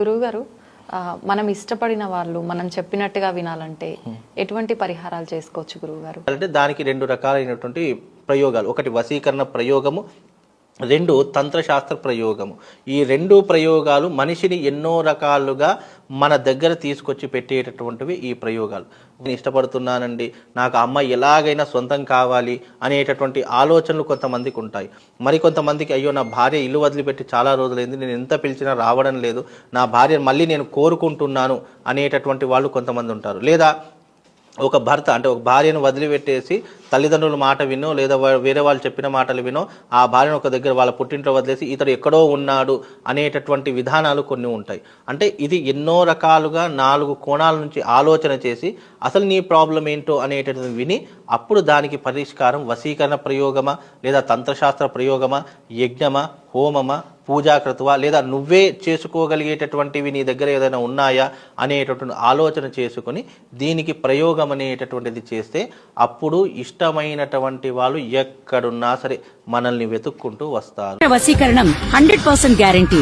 గురువుగారు మనం ఇష్టపడిన వాళ్ళు మనం చెప్పినట్టుగా వినాలంటే ఎటువంటి పరిహారాలు చేసుకోవచ్చు గురువుగారు? అంటే దానికి రెండు రకాలైనటువంటి ప్రయోగాలు. ఒకటి వశీకరణ ప్రయోగము రెండు తంత్రశాస్త్ర ప్రయోగము. ఈ రెండు ప్రయోగాలు మనిషిని ఎన్నో రకాలుగా మన దగ్గర తీసుకొచ్చి పెట్టేటటువంటివి ఈ ప్రయోగాలు. నేను ఇష్టపడుతున్నానండి నాకు అమ్మాయి ఎలాగైనా సొంతం కావాలి అనేటటువంటి ఆలోచనలు కొంతమందికి ఉంటాయి. మరి కొంతమందికి అయ్యో నా భార్య ఇల్లు వదిలిపెట్టి చాలా రోజులైంది నేను ఎంత పిలిచినా రావడం లేదు నా భార్య మళ్ళీ నేను కోరుకుంటున్నాను అనేటటువంటి వాళ్ళు కొంతమంది ఉంటారు. లేదా ఒక భర్త అంటే ఒక భార్యను వదిలిపెట్టేసి తల్లిదండ్రుల మాట వినో లేదా వేరే వాళ్ళు చెప్పిన మాటలు వినో ఆ భార్యను ఒక దగ్గర వాళ్ళ పుట్టింట్లో వదిలేసి ఇతడు ఎక్కడో ఉన్నాడు అనేటటువంటి విధానాలు కొన్ని ఉంటాయి. అంటే ఇది ఎన్నో రకాలుగా నాలుగు కోణాల నుంచి ఆలోచన చేసి అసలు నీ ప్రాబ్లం ఏంటో అనేటటువంటి విని అప్పుడు దానికి పరిష్కారం వశీకరణ ప్రయోగమా లేదా తంత్రశాస్త్ర ప్రయోగమా యజ్ఞమా హోమమా పూజాకృతవా లేదా నువ్వే చేసుకోగలిగేటటువంటివి నీ దగ్గర ఏదైనా ఉన్నాయా అనేటటువంటి ఆలోచన చేసుకొని దీనికి ప్రయోగం అనేటటువంటిది చేస్తే అప్పుడు ఇష్ట ఇష్టమైనటువంటి వాళ్ళు ఎక్కడున్నా సరే మనల్ని వెతుక్కుంటూ వస్తారు. వశీకరణం హండ్రెడ్ పర్సెంట్ గ్యారంటీ